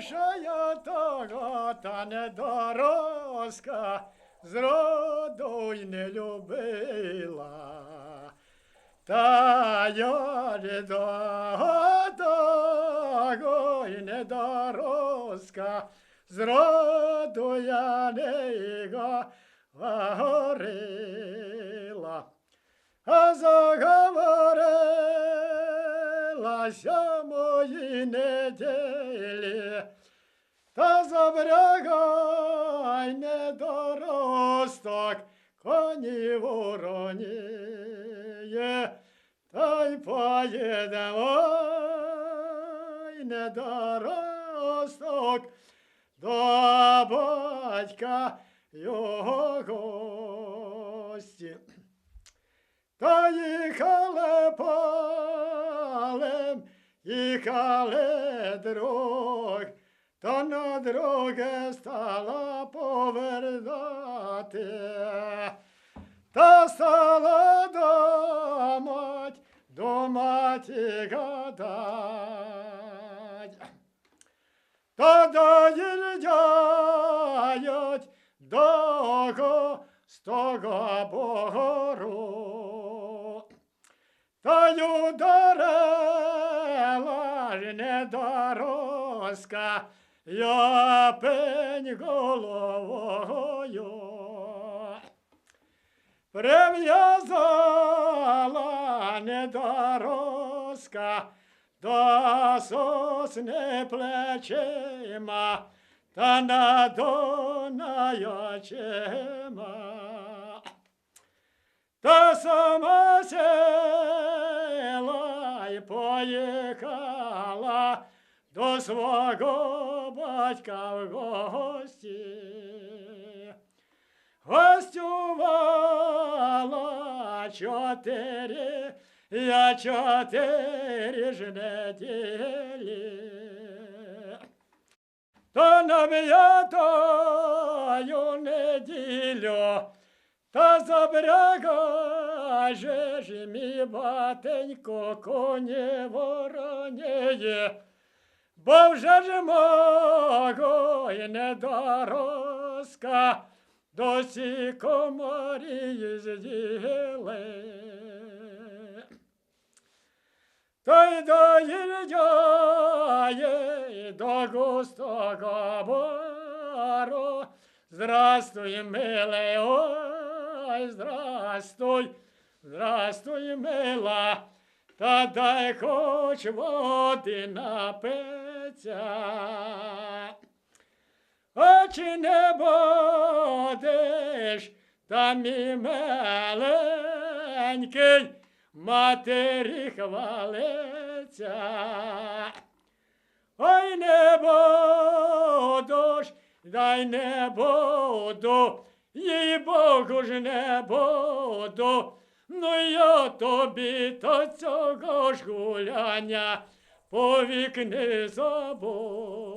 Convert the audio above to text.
що я того та недорозка зроду й не любила. Та ж того й недорозка зроду я не говорила. А заговорилася мої неділі, та забрягай недоросток, коні вороніє, та й поїдемо ой, недоросток до батька його гості. Та їхали їхали дрог, та на дороги стала повертати. Та стала домать, домать гадать. Та доїжджають до бору. Та й ударила ж недорозка, я пень головою. Прив'язала недорозка до сосни плечима та надонай очима. Та сама села й поїхала до свого батька в гості. Гостювала чотири, я чотири ж неділі. Та на м'ятою неділю, та забряга же ж мій батенько коні вороніє, бо вже ж мого й недорозка досі комарі з'їли. Та й доїжджає до густого бору. Здрастуй, милий, ой, здрастуй, здрастуй, мила, та дай хоч води напиться. А чи не будеш та мій миленький, матері хвалиться. Ой, не буду ж, дай не буду, їй Богу ж не буду. Ну я тобі то цього ж гуляння повік не забуду.